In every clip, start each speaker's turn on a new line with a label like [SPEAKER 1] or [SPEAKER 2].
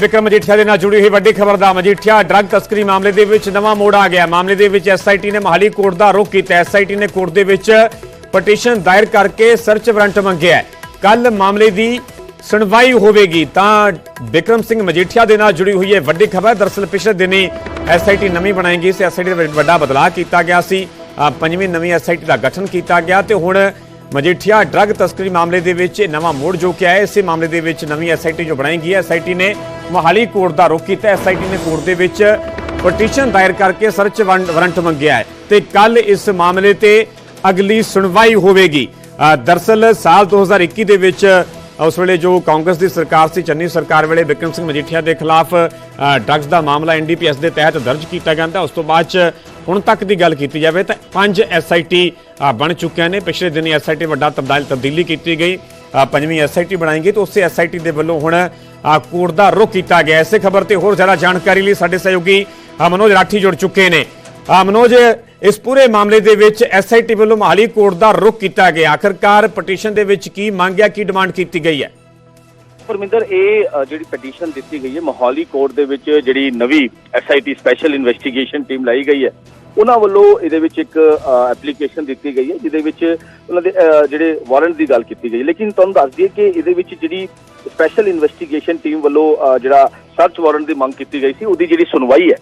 [SPEAKER 1] ਵਿਕਰਮ ਮਜੀਠੀਆ ਦੇ ਨਾਲ ਜੁੜੀ ਹੋਈ ਵੱਡੀ ਖਬਰ ਦਾ ਮਜੀਠੀਆ ਡਰੱਗ ਤਸਕਰੀ ਮਾਮਲੇ ਦੇ ਵਿੱਚ ਨਵਾਂ ਮੋੜ ਆ ਗਿਆ। ਮਾਮਲੇ ਦੇ ਵਿੱਚ ਐਸਆਈਟੀ ਨੇ ਮਹਾਲੀ ਕੋਰਟ ਦਾ ਰੁਖ ਕੀਤਾ। ਐਸਆਈਟੀ ਨੇ ਕੋਰਟ ਦੇ ਵਿੱਚ ਪਟੀਸ਼ਨ ਦਾਇਰ ਕਰਕੇ ਸਰਚ ਵਾਰੰਟ ਮੰਗਿਆ ਕੱਲ ਮਾਮਲੇ ਦੀ ਸੁਣਵਾਈ ਹੋਵੇਗੀ। ਤਾਂ ਵਿਕਰਮ ਸਿੰਘ ਮਜੀਠੀਆ ਦੇ ਨਾਲ ਜੁੜੀ ਹੋਈ ਹੈ ਵੱਡੀ ਖਬਰ ਦਰਸਲ ਪਿਛਲੇ ਦਿਨੀ ਐਸਆਈਟੀ ਨਵੀਂ ਬਣਾਈ ਗਈ ਸੀ। ਐਸਆਈਟੀ ਦਾ ਵੱਡਾ ਬਦਲਾਅ ਕੀਤਾ ਗਿਆ ਸੀ। ਪੰਜਵੀਂ ਨਵੀਂ ਐਸਆਈਟੀ ਦਾ ਗਠਨ ਕੀਤਾ ਗਿਆ ਤੇ ਹੁਣ ਮਜੀਠੀਆ ਡਰੱਗ ਤਸਕਰੀ ਮਾਮਲੇ ਦੇ ਵਿੱਚ ਇਹ ਨਵਾਂ ਮੋੜ ਜੋ ਕਿ ਆਇਆ ਇਸੇ ਮਾਮਲੇ ਦੇ ਵਿੱਚ ਨਵੀਂ ਐਸਆਈਟੀ ਜੋ ਬਣਾਈ ਗਈ ਹੈ। ਐਸਆਈਟੀ ਨੇ ਮੋਹਾਲੀ ਕੋਰਟ ਦਾ ਰੁਖ ਕੀਤਾ ਐਸਆਈਟੀ ਨੇ ਕੋਰਟ ਦੇ ਵਿੱਚ ਪਟੀਸ਼ਨ ਦਾਇਰ ਕਰਕੇ ਸਰਚ ਵਾਰੰਟ ਵਾਰੰਟ ਮੰਗਿਆ ਹੈ ਤੇ ਕੱਲ ਇਸ ਮਾਮਲੇ ਤੇ ਅਗਲੀ ਸੁਣਵਾਈ ਹੋਵੇਗੀ। ਅ, ਦਰਸਲ ਸਾਲ 2021 ਦੇ ਵਿੱਚ ਉਸ ਵੇਲੇ ਜੋ ਕਾਂਗਰਸ ਦੀ ਸਰਕਾਰ ਸੀ ਚੰਨੀ ਸਰਕਾਰ ਵੇਲੇ ਵਿਕਰਮ ਸਿੰਘ ਮਜੀਠੀਆ ਦੇ ਖਿਲਾਫ ਡਰੱਗਸ ਦਾ ਮਾਮਲਾ ਐਨਡੀਪੀਐਸ ਦੇ ਤਹਿਤ ਦਰਜ ਕੀਤਾ ਗਿਆ ਤਾਂ ਉਸ ਤੋਂ ਬਾਅਦ ਚ ਹੁਣ ਤੱਕ ਦੀ ਗੱਲ ਕੀਤੀ ਜਾਵੇ ਤਾਂ ਪੰਜ ਐਸਆਈਟੀ ਬਣ ਚੁੱਕਿਆਂ ਨੇ। ਪਿਛਲੇ ਦਿਨੀ ਐਸਆਈਟੀ ਵੱਡਾ ਤਬਦਾਲ ਤਬਦੀਲੀ ਕੀਤੀ ਗਈ। ਅ, ਪੰਜਵੀਂ ਐਸਆਈਟੀ ਬਣਾਈ ਗਈ ਤੇ ਉਸੇ ਐਸਆਈਟੀ ਦੇ ਵੱਲੋਂ ਹੁਣ ਕੋਰਟ ਦਾ ਰੁਖ ਕੀਤਾ ਗਿਆ। ਇਸੇ ਖਬਰ ਤੇ ਹੋਰ ਜ਼ਿਆਦਾ ਜਾਣਕਾਰੀ ਲਈ ਸਾਡੇ ਸਹਿਯੋਗੀ ਮਨੋਜ ਰਾਠੀ ਜੁੜ ਚੁੱਕੇ ਨੇ। ਮਨੋਜ ਇਸ ਪੂਰੇ ਮਾਮਲੇ ਦੇ ਵਿੱਚ ਐਸਆਈਟੀ ਵੱਲੋਂ ਮਹਾਲੀ ਕੋਰਟ ਦਾ ਰੁਖ ਕੀਤਾ ਗਿਆ। ਆਖਰਕਾਰ ਪਟੀਸ਼ਨ ਦੇ ਵਿੱਚ ਕੀ ਮੰਗਿਆ ਕੀ ਡਿਮਾਂਡ ਕੀਤੀ ਗਈ ਹੈ?
[SPEAKER 2] ਪਰਮਿੰਦਰ, ਇਹ ਜਿਹੜੀ ਪਟੀਸ਼ਨ ਦਿੱਤੀ ਗਈ ਹੈ, ਮੋਹਾਲੀ ਕੋਰਟ ਦੇ ਵਿੱਚ ਜਿਹੜੀ ਨਵੀਂ ਐਸਆਈਟੀ ਸਪੈਸ਼ਲ ਇਨਵੈਸਟੀਗੇਸ਼ਨ ਟੀਮ ਲਾਈ ਗਈ ਹੈ, ਉਹਨਾਂ ਵੱਲੋਂ ਇਹਦੇ ਵਿੱਚ ਇੱਕ ਐਪਲੀਕੇਸ਼ਨ ਦਿੱਤੀ ਗਈ ਹੈ, ਜਿਹਦੇ ਵਿੱਚ ਉਹਨਾਂ ਦੇ ਜਿਹੜੇ ਵਾਰੰਟ ਦੀ ਗੱਲ ਕੀਤੀ ਗਈ ਲੇਕਿਨ ਤੁਹਾਨੂੰ ਦੱਸ ਦਈਏ ਕਿ ਇਹਦੇ ਵਿੱਚ ਜਿਹੜੀ ਸਪੈਸ਼ਲ ਇਨਵੈਸਟੀਗੇਸ਼ਨ ਟੀਮ ਵੱਲੋਂ ਜਿਹੜਾ ਸਰਚ ਵਾਰੰਟ ਦੀ ਮੰਗ ਕੀਤੀ ਗਈ ਸੀ, ਉਹਦੀ ਜਿਹੜੀ ਸੁਣਵਾਈ ਹੈ,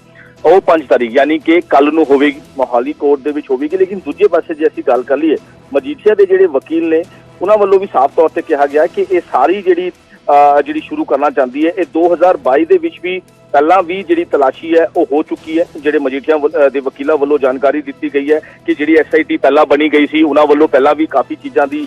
[SPEAKER 2] ਉਹ 5 ਤਾਰੀਖ, ਯਾਨੀ ਕਿ ਕੱਲ ਨੂੰ ਹੋਵੇਗੀ, ਮੋਹਾਲੀ ਕੋਰਟ ਦੇ ਵਿੱਚ ਹੋਵੇਗੀ। ਲੇਕਿਨ ਦੂਜੇ ਪਾਸੇ ਜੇ ਅਸੀਂ ਗੱਲ ਕਰ ਲਈਏ, ਮਜੀਠੀਆ ਦੇ ਜਿਹੜੇ ਵਕੀਲ ਨੇ, ਉਹਨਾਂ ਵੱਲੋਂ ਵੀ ਸਾਫ਼ ਤੌਰ ਤੇ ਕਿਹਾ ਗਿਆ ਕਿ ਇਹ ਸਾਰੀ ਜਿਹੜੀ ਜਿਹੜੀ ਸ਼ੁਰੂ ਕਰਨਾ ਚਾਹੁੰਦੀ ਹੈ। ਇਹ 2022 ਦੇ ਵਿੱਚ ਵੀ ਪਹਿਲਾਂ ਵੀ ਜਿਹੜੀ ਤਲਾਸ਼ੀ ਹੈ, ਉਹ ਹੋ ਚੁੱਕੀ ਹੈ। ਜਿਹੜੇ ਮਜੀਠੀਆ ਵੱਲ- ਦੇ ਵਕੀਲਾਂ ਵੱਲੋਂ ਜਾਣਕਾਰੀ ਦਿੱਤੀ ਗਈ ਹੈ ਕਿ ਜਿਹੜੀ ਐਸਆਈਟੀ ਪਹਿਲਾਂ ਬਣੀ ਗਈ ਸੀ, ਉਹਨਾਂ ਵੱਲੋਂ ਪਹਿਲਾਂ ਵੀ ਕਾਫੀ ਚੀਜ਼ਾਂ ਦੀ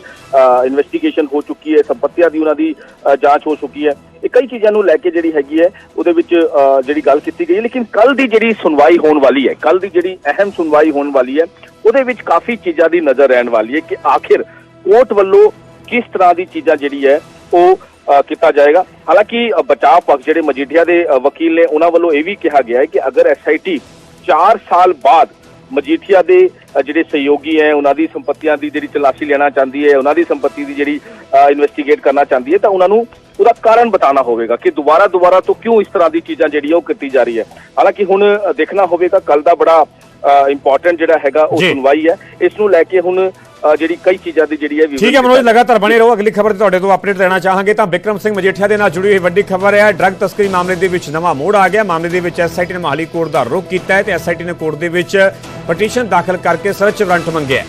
[SPEAKER 2] ਇਨਵੈਸਟੀਗੇਸ਼ਨ ਹੋ ਚੁੱਕੀ ਹੈ। ਸੰਪਤੀਆਂ ਦੀ ਉਹਨਾਂ ਦੀ ਜਾਂਚ ਹੋ ਚੁੱਕੀ ਹੈ। ਇਹ ਕਈ ਚੀਜ਼ਾਂ ਨੂੰ ਲੈ ਕੇ ਜਿਹੜੀ ਹੈਗੀ ਹੈ, ਉਹਦੇ ਵਿੱਚ, ਅਹ, ਜਿਹੜੀ ਗੱਲ ਕੀਤੀ ਗਈ ਹੈ। ਲੇਕਿਨ ਕੱਲ ਦੀ ਜਿਹੜੀ ਸੁਣਵਾਈ ਹੋਣ ਵਾਲੀ ਹੈ ਕੱਲ ਦੀ ਜਿਹੜੀ ਅਹਿਮ ਸੁਣਵਾਈ ਹੋਣ ਵਾਲੀ ਹੈ, ਉਹਦੇ ਵਿੱਚ ਕਾਫੀ ਚੀਜ਼ਾਂ ਦੀ ਨਜ਼ਰ ਰਹਿਣ ਵਾਲੀ ਹੈ ਕਿ ਆਖਿਰ ਕੋਰਟ ਵੱਲੋਂ ਕਿਸ ਤਰ੍ਹਾਂ ਦੀ ਚੀਜ਼ਾਂ ਜਿਹੜੀ ਹੈ, ਉਹ ਕੀਤਾ ਜਾਏਗਾ। ਹਾਲਾਂਕਿ ਬਚਾਅ ਪੱਖ ਜਿਹੜੇ ਮਜੀਠੀਆ ਦੇ ਵਕੀਲ ਨੇ ਉਹਨਾਂ ਵੱਲੋਂ ਇਹ ਵੀ ਕਿਹਾ ਗਿਆ ਹੈ ਕਿ ਅਗਰ ਐਸਆਈਟੀ 4 ਸਾਲ ਬਾਅਦ ਮਜੀਠੀਆ ਦੇ ਜਿਹੜੇ ਸਹਿਯੋਗੀ ਹੈ ਉਹਨਾਂ ਦੀ ਸੰਪਤੀਆਂ ਦੀ ਜਿਹੜੀ ਤਲਾਸ਼ੀ ਲੈਣਾ ਚਾਹੁੰਦੀ ਹੈ ਉਹਨਾਂ ਦੀ ਸੰਪਤੀ ਦੀ ਜਿਹੜੀ ਇਨਵੈਸਟੀਗੇਟ ਕਰਨਾ ਚਾਹੁੰਦੀ ਹੈ ਤਾਂ ਉਹਨਾਂ ਨੂੰ ਉਹਦਾ ਕਾਰਨ ਬਤਾਉਣਾ ਹੋਵੇਗਾ ਕਿ ਦੁਬਾਰਾ ਦੁਬਾਰਾ ਤੋਂ ਕਿਉਂ ਇਸ ਤਰ੍ਹਾਂ ਦੀ ਚੀਜ਼ਾਂ ਜਿਹੜੀਆਂ ਉਹ ਕੀਤੀ ਜਾ ਰਹੀ ਹੈ। ਹਾਲਾਂਕਿ ਹੁਣ ਦੇਖਣਾ ਹੋਵੇਗਾ ਕੱਲ ਦਾ ਬੜਾ ਇੰਪੋਰਟੈਂਟ ਜਿਹੜਾ ਹੈਗਾ ਉਹ। ਸੁਣਵਾਈ ਹੈ। ਇਸ ਨੂੰ ਲੈ ਕੇ ਹੁਣ ਜਿਹੜੀ ਕਈ ਚੀਜ਼ਾਂ ਦੀ ਜਿਹੜੀ ਹੈ
[SPEAKER 1] ਠੀਕ ਹੈ ਮਨੋਜ ਲਗਾਤਾਰ ਬਣੇ ਰਹੋ ਅਗਲੀ ਖਬਰ ਤੇ ਤੁਹਾਡੇ ਤੋਂ ਅਪਡੇਟ ਲੈਣਾ ਚਾਹਾਂਗੇ। ਤਾਂ ਵਿਕਰਮ ਸਿੰਘ ਮਜੀਠੀਆ ਦੇ ਨਾਲ ਜੁੜੀ ਹੋਈ ਵੱਡੀ ਖਬਰ ਹੈ ਡਰੱਗ ਤਸਕਰੀ ਮਾਮਲੇ ਦੇ ਵਿੱਚ ਨਵਾਂ ਮੋੜ ਆ ਗਿਆ। ਮਾਮਲੇ ਦੇ ਵਿੱਚ ਐਸਆਈਟੀ ਨੇ ਮਹਾਲੀ ਕੋਰਟ ਦਾ ਰੁਖ ਕੀਤਾ ਹੈ ਤੇ ਐਸਆਈਟੀ ਨੇ ਕੋਰਟ ਦੇ ਵਿੱਚ ਪਟੀਸ਼ਨ ਦਾਖਲ ਕਰਕੇ ਸਰਚ ਵਾਰੰਟ ਮੰਗਿਆ ਹੈ।